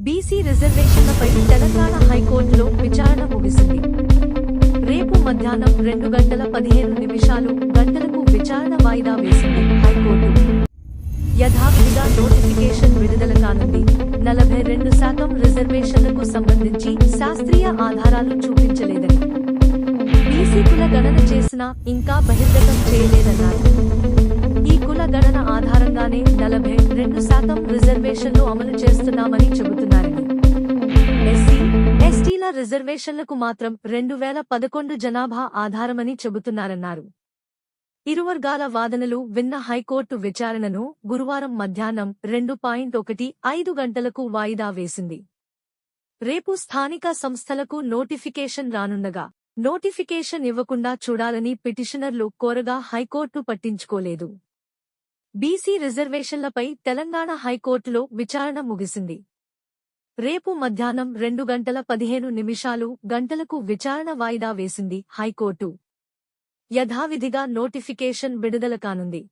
BC రిజర్వేషన్లపై Telangana హైకోర్టులో విచారణ ముగిసింది రేపు మధ్యాహ్నం రెండు గంటల పదిహేను నిమిషాలు గంటలకు విచారణ వాయిదా వేసింది హైకోర్టు. యథావిధిగా నోటిఫికేషన్ విడుదల కానుంది. నలభై రెండు శాతం రిజర్వేషన్లకు సంబంధించి శాస్త్రీయ ఆధారాలు చూపించలేదని బీసీ కుల గణన చేసినా ఇంకా బహిర్గతం చేయలేదన్నారు. ఈ కుల గణన ఆధారంగానే నలభై రెండు శాతం రిజర్వేషన్లు అమలు చేస్తున్నామని చెబుతున్నారని. ఎస్సీ ఎస్టీల రిజర్వేషన్లకు మాత్రం రెండు వేల పదకొండు జనాభా ఆధారమని చెబుతున్నారన్నారు. ఇరువర్గాల వాదనలు విన్న హైకోర్టు విచారణను గురువారం మధ్యాహ్నం రెండు పాయింట్ ఒకటి ఐదు గంటలకు వాయిదా వేసింది. రేపు స్థానిక సంస్థలకు నోటిఫికేషన్ రానుండగా నోటిఫికేషన్ ఇవ్వకుండా చూడాలని పిటిషనర్లు కోరగా హైకోర్టు పట్టించుకోలేదు. బీసీ రిజర్వేషన్లపై తెలంగాణ హైకోర్టులో విచారణ ముగిసింది. రేపు మధ్యాహ్నం రెండు గంటల పదిహేను నిమిషాలు గంటలకు విచారణ వాయిదా వేసింది హైకోర్టు. యథావిధిగా నోటిఫికేషన్ విడుదల కానుంది.